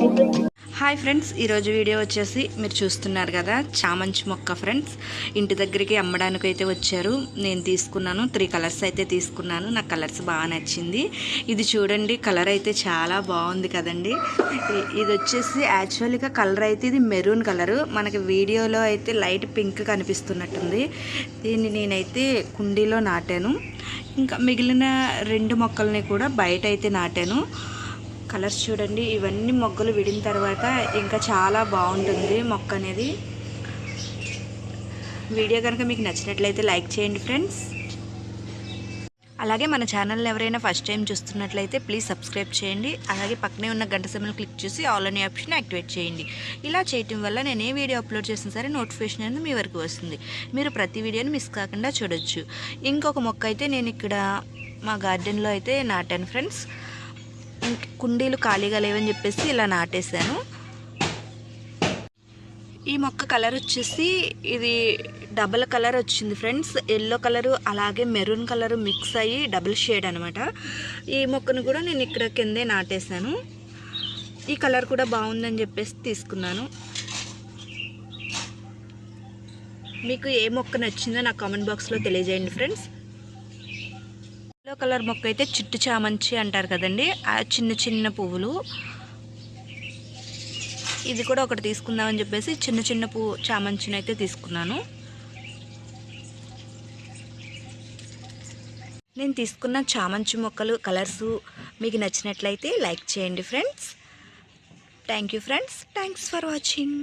Hi friends ఈరోజు video వచ్చేసి మీరు చూస్తున్నారు కదా చామంచి మొక్క ఫ్రెండ్స్. ఇంటి దగ్గరికి అమ్మడానికి అయితే వచ్చారు. నేను తీసుకున్నాను త్రీ కలర్స్ అయితే తీసుకున్నాను. నాకు కలర్స్ బాగా నచ్చింది. ఇది చూడండి కలర్ అయితే చాలా బాగుంది కదండి. ఇది వచ్చేసి యాక్చువల్గా కలర్ అయితే ఇది మెరూన్ కలరు. మనకి వీడియోలో అయితే లైట్ పింక్ కనిపిస్తున్నట్టుంది. దీన్ని నేనైతే కుండీలో నాటాను. ఇంకా మిగిలిన రెండు మొక్కల్ని కూడా బయట అయితే నాటాను. కలర్స్ చూడండి. ఇవన్నీ మొగ్గలు విడిన తర్వాత ఇంకా చాలా బాగుంటుంది మొక్క అనేది. వీడియో కనుక మీకు నచ్చినట్లయితే లైక్ చేయండి ఫ్రెండ్స్. అలాగే మన ఛానల్ ఎవరైనా ఫస్ట్ టైం చూస్తున్నట్లయితే ప్లీజ్ సబ్స్క్రైబ్ చేయండి. అలాగే పక్కనే ఉన్న గంట సమయం క్లిక్ చేసి ఆల్ అనే ఆప్షన్ యాక్టివేట్ చేయండి. ఇలా చేయటం వల్ల నేను ఏ వీడియో అప్లోడ్ చేసినా సరే నోటిఫికేషన్ అనేది మీ వరకు వస్తుంది. మీరు ప్రతి వీడియోని మిస్ కాకుండా చూడొచ్చు. ఇంకొక మొక్క అయితే నేను ఇక్కడ మా గార్డెన్లో అయితే నాటాను ఫ్రెండ్స్. కుండీలు ఖాళీగా లేవని చెప్పేసి ఇలా నాటేశాను. ఈ మొక్క కలర్ వచ్చేసి ఇది డబల్ కలర్ వచ్చింది ఫ్రెండ్స్. ఎల్లో కలరు అలాగే మెరూన్ కలర్ మిక్స్ అయ్యి డబుల్ షేడ్ అనమాట ఈ మొక్కను కూడా నేను ఇక్కడ కిందే నాటేశాను. ఈ కలర్ కూడా బాగుందని చెప్పేసి తీసుకున్నాను. మీకు ఏ మొక్క నచ్చిందో నా కామెంట్ బాక్స్లో తెలియజేయండి ఫ్రెండ్స్. ఎల్లో కలర్ మొక్క అయితే చిట్టు చామంచి అంటారు కదండి. ఆ చిన్న చిన్న పువ్వులు. ఇది కూడా ఒకటి తీసుకుందామని చెప్పేసి చిన్న చిన్న పువ్వు చామంచిని అయితే తీసుకున్నాను. నేను తీసుకున్న చామంచి మొక్కలు కలర్స్ మీకు నచ్చినట్లయితే లైక్ చేయండి friends. Thank you friends. Thanks for watching.